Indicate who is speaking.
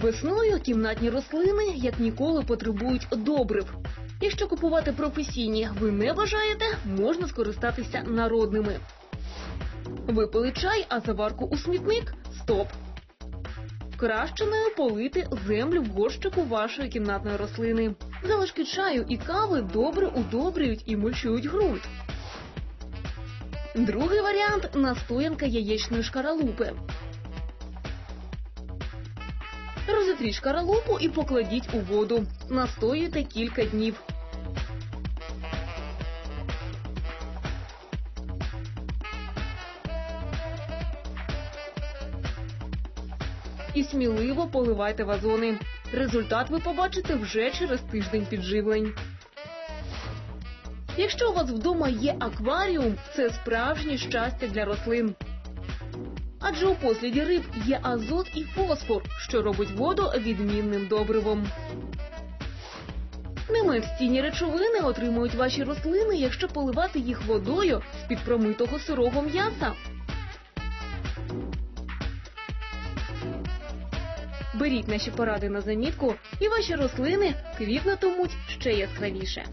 Speaker 1: Весною кімнатні рослини як ніколи потребують добрив. Якщо купувати професійні ви не бажаєте, можна скористатися народними. Випили чай, а заварку у смітник стоп. Кращеною полити землю в горщику вашої кімнатної рослини. Залишки чаю і кави добре удобрюють і мульчують ґрунт. Другий варіант настоянка яєчної шкаралупи. Розітріть шкаралупу і покладіть у воду. Настоюйте кілька днів. І сміливо поливайте вазони. Результат ви побачите вже через тиждень підживлень. Якщо у вас вдома є акваріум, це справжнє щастя для рослин. Адже у посліді риб є азот і фосфор, що робить воду відмінним добривом. Не менш цінні речовини отримують ваші рослини, якщо поливати їх водою з-під промитого сирого м'яса. Беріть наші поради на замітку, і ваші рослини квітнутимуть ще яскравіше.